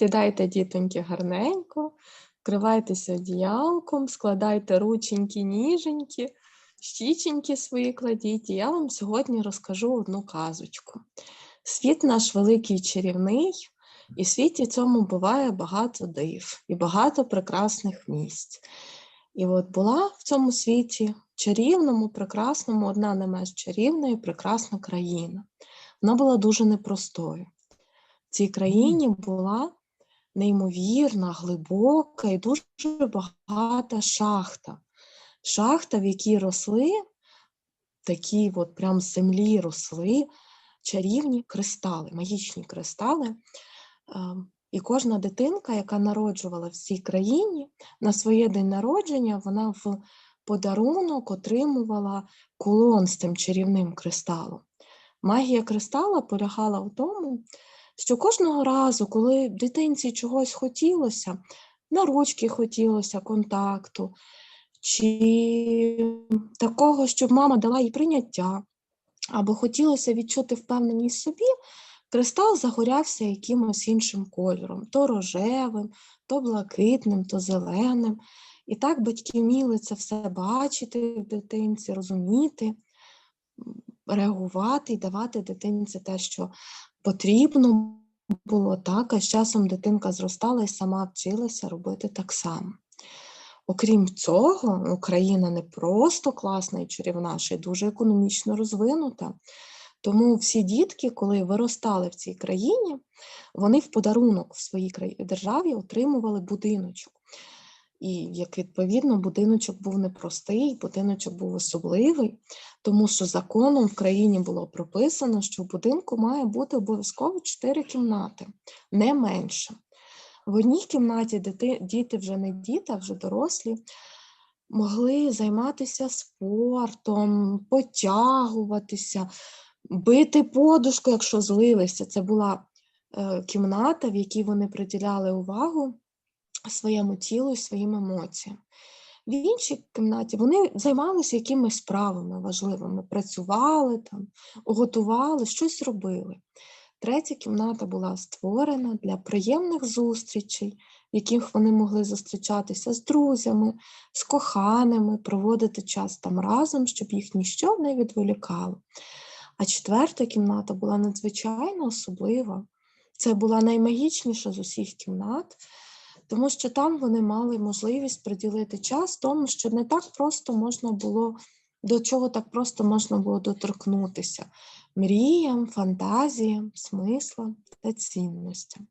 Сідайте, дітоньки, гарненько, вкривайтеся одіялком, складайте рученьки, ніженьки, щіченьки свої кладіть. І я вам сьогодні розкажу одну казочку. Світ наш великий чарівний, і в світі цьому буває багато див і багато прекрасних місць. І от була в цьому світі чарівному, прекрасному, одна не менш чарівна і прекрасна країна. Вона була дуже непростою. В цій країні була неймовірна, глибока і дуже багата шахта. Шахта, в якій росли такі от прям з землі росли чарівні кристали, магічні кристали. Ем, І кожна дитинка, яка народжувала в цій країні, на своє день народження вона в подарунок отримувала кулон з тим чарівним кристалом. Магія кристала полягала в тому, що кожного разу, коли дитинці чогось хотілося, на ручки хотілося контакту, чи такого, щоб мама дала їй прийняття, або хотілося відчути впевненість в собі, кристал загорявся якимось іншим кольором, то рожевим, то блакитним, то зеленим. І так батьки вміли це все бачити в дитинці, розуміти, реагувати і давати дитинці те, що потрібно було так, а з часом дитинка зростала і сама вчилася робити так само. Окрім цього, Україна не просто класна і чарівна, ще й дуже економічно розвинута. Тому всі дітки, коли виростали в цій країні, вони в подарунок в своїй державі отримували будиночок. І як відповідно, будиночок був непростий, будиночок був особливий, тому що законом в країні було прописано, що в будинку має бути обов'язково 4 кімнати, не менше. В одній кімнаті діти, діти вже не діти, а вже дорослі, могли займатися спортом, потягуватися, бити подушку, якщо злилися. Це була е, кімната, в якій вони приділяли увагу своєму тілу і своїм емоціям. В іншій кімнаті вони займалися якимись справами важливими, працювали там, готували, щось робили. Третя кімната була створена для приємних зустрічей, в яких вони могли зустрічатися з друзями, з коханими, проводити час там разом, щоб їх ніщо не відволікало. А четверта кімната була надзвичайно особлива. Це була наймагічніша з усіх кімнат, тому що там вони мали можливість приділити час тому, що не так просто можна було, до чого так просто можна було доторкнутися мріям, фантазіям, смислам та цінностям.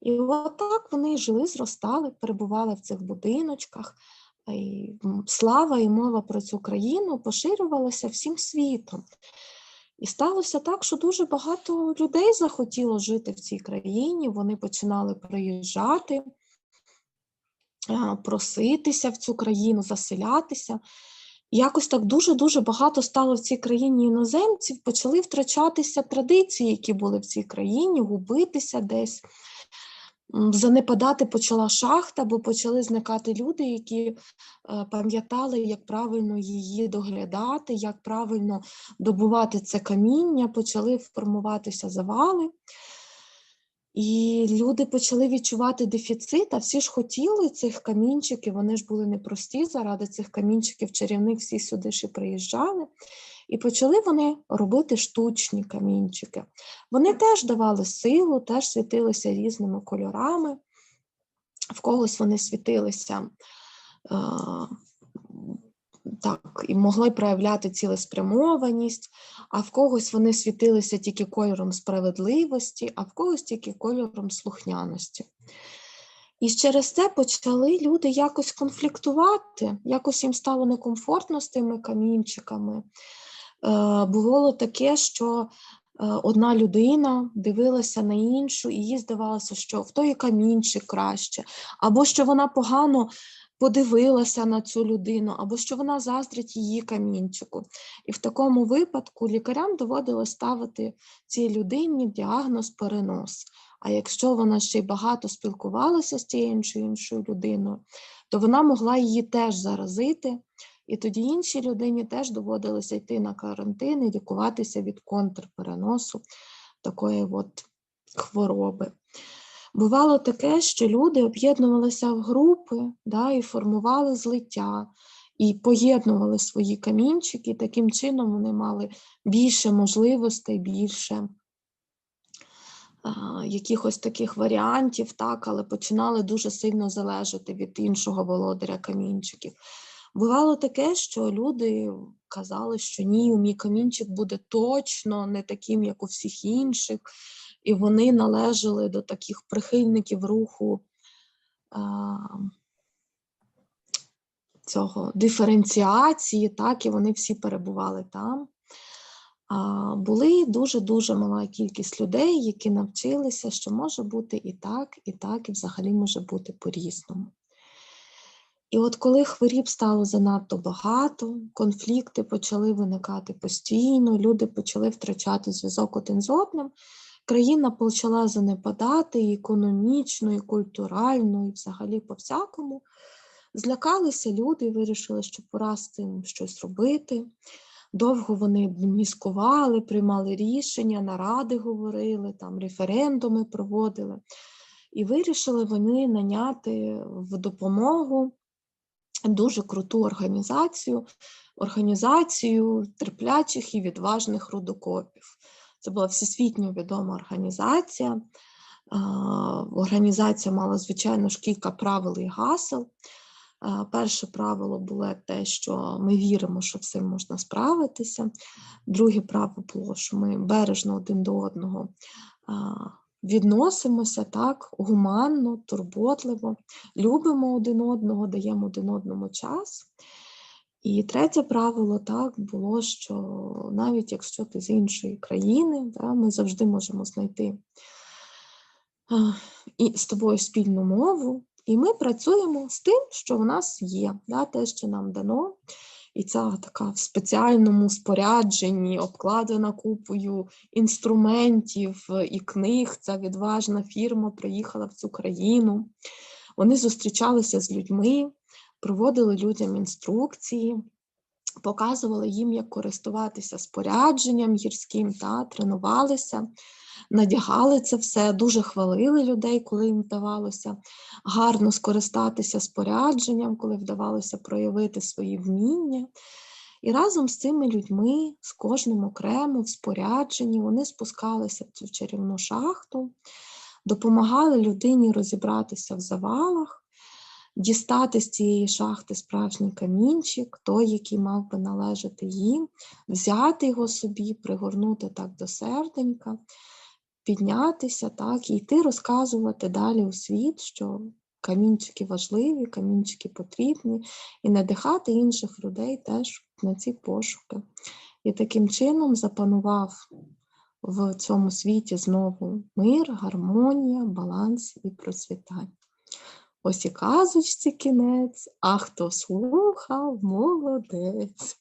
І отак вони жили, зростали, перебували в цих будиночках, і слава і мова про цю країну поширювалася всім світом. І сталося так, що дуже багато людей захотіло жити в цій країні, вони починали приїжджати, проситися в цю країну, заселятися. Якось так дуже-дуже багато стало в цій країні іноземців, почали втрачатися традиції, які були в цій країні, губитися десь. Занепадати почала шахта, бо почали зникати люди, які е, пам'ятали, як правильно її доглядати, як правильно добувати це каміння, почали формуватися завали. І люди почали відчувати дефіцит, а всі ж хотіли цих камінчиків, вони ж були непрості, заради цих камінчиків чарівних всі сюди і приїжджали. І почали вони робити штучні камінчики. Вони теж давали силу, теж світилися різними кольорами, в когось вони світилися так, і могли проявляти цілеспрямованість, а в когось вони світилися тільки кольором справедливості, а в когось тільки кольором слухняності. І через це почали люди якось конфліктувати, якось їм стало некомфортно з тими камінчиками. Е, Бувало таке, що е, одна людина дивилася на іншу, і їй здавалося, що в той камінчик краще, або що вона погано подивилася на цю людину, або що вона заздрить її камінчику. І в такому випадку лікарям доводилось ставити цій людині діагноз перенос. А якщо вона ще й багато спілкувалася з тією чи іншою людиною, то вона могла її теж заразити, і тоді іншій людині теж доводилося йти на карантин і лікуватися від контрпереносу такої от хвороби. Бувало таке, що люди об'єднувалися в групи да, і формували злиття, і поєднували свої камінчики. Таким чином вони мали більше можливостей, більше якихось таких варіантів, так, але починали дуже сильно залежати від іншого володаря камінчиків. Бувало таке, що люди казали, що ні, мій камінчик буде точно не таким, як у всіх інших, і вони належали до таких прихильників руху а, цього диференціації, так, і вони всі перебували там. А, були дуже-дуже мала кількість людей, які навчилися, що може бути і так, і так, і взагалі може бути по-різному. І от коли хворіб стало занадто багато, конфлікти почали виникати постійно, люди почали втрачати зв'язок один з одним, країна почала занепадати і економічно, і культурально, і взагалі по-всякому. Злякалися люди і вирішили, що пора з цим щось робити. Довго вони міскували, приймали рішення, наради говорили, там референдуми проводили. І вирішили вони наняти в допомогу дуже круту організацію, організацію терплячих і відважних рудокопів. Це була всесвітньо відома організація. Організація мала, звичайно ж, кілька правил і гасел. Перше правило було те, що ми віримо, що все можна справитися. Друге правило було, що ми бережно один до одного відносимося так гуманно, турботливо, любимо один одного, даємо один одному час. І третє правило так було, що навіть якщо ти з іншої країни, да, ми завжди можемо знайти і з тобою спільну мову, і ми працюємо з тим, що в нас є, да, те, що нам дано. І ця така в спеціальному спорядженні, обкладена купою інструментів і книг. Ця відважна фірма приїхала в цю країну. Вони зустрічалися з людьми, проводили людям інструкції, показували їм, як користуватися спорядженням гірським, та, тренувалися надягали це все, дуже хвалили людей, коли їм вдавалося гарно скористатися спорядженням, коли вдавалося проявити свої вміння. І разом з цими людьми, з кожним окремо в спорядженні, вони спускалися в цю чарівну шахту, допомагали людині розібратися в завалах, дістати з цієї шахти справжній камінчик, той, який мав би належати їм, взяти його собі, пригорнути так до серденька піднятися, так, і йти розказувати далі у світ, що камінчики важливі, камінчики потрібні, і надихати інших людей теж на ці пошуки. І таким чином запанував в цьому світі знову мир, гармонія, баланс і процвітання. Ось і казочці кінець, а хто слухав, молодець.